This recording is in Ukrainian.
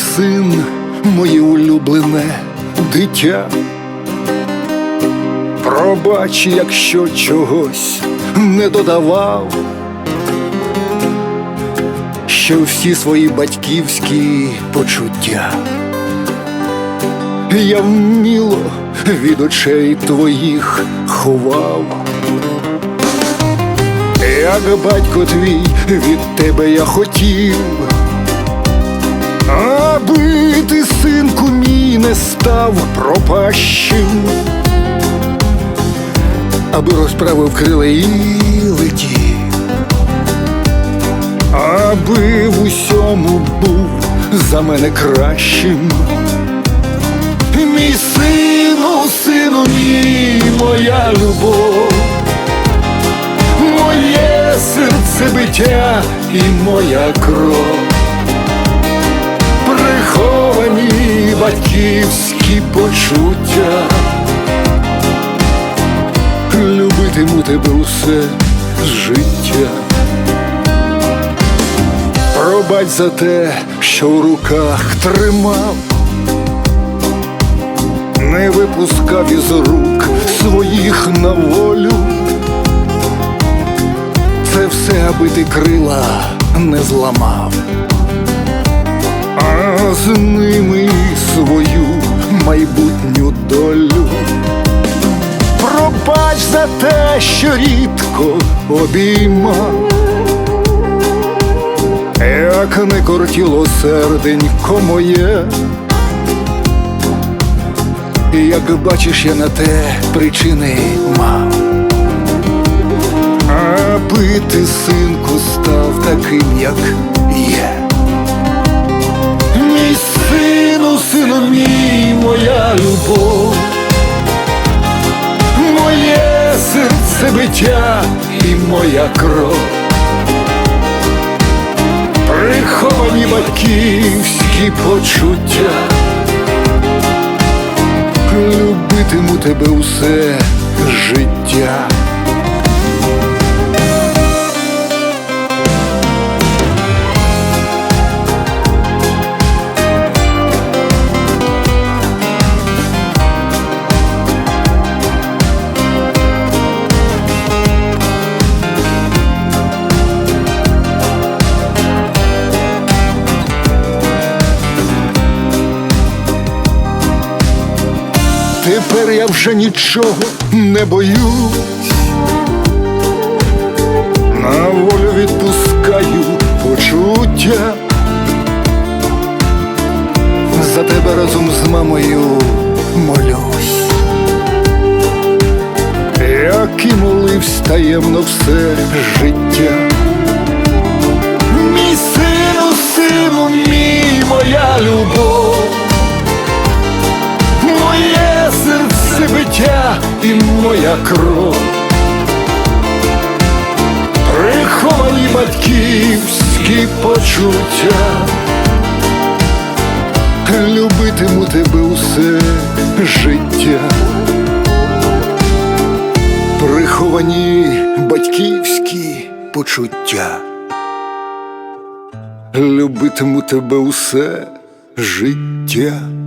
син, моє улюблене дитя. Пробач, якщо чогось не додавав, що всі свої батьківські почуття. Я вміло від очей твоїх ховав. Як батько твій від тебе я хотів, аби ти, синку мій, не став пропащим, аби розправив крила і летів, аби в усьому був за мене кращим. Мій сину, сину мій, моя любов. Моє серце биття і моя кров, приховані батьківські почуття, любитиму тебе усе життя. Пробач за те, що в руках тримав, не випускав із рук своїх на волю. Це все, аби ти крила не зламав, з ними свою майбутню долю. Пробач за те, що рідко обіймав, як не кортіло серденько моє. І як бачиш, я на те причини мав. Аби ти, синку, став таким, як любов, моє серце биття і моя кров, приховані батьківські почуття, любитиму тебе усе життя. Тепер я вже нічого не боюсь, на волю відпускаю почуття. За тебе разом з мамою молюсь, як і моливсь таємно все життя. Мій сину, сину, мій, моя любов. Почуття, любитиму тебе усе життя, приховані батьківські почуття, любитиму тебе усе життя.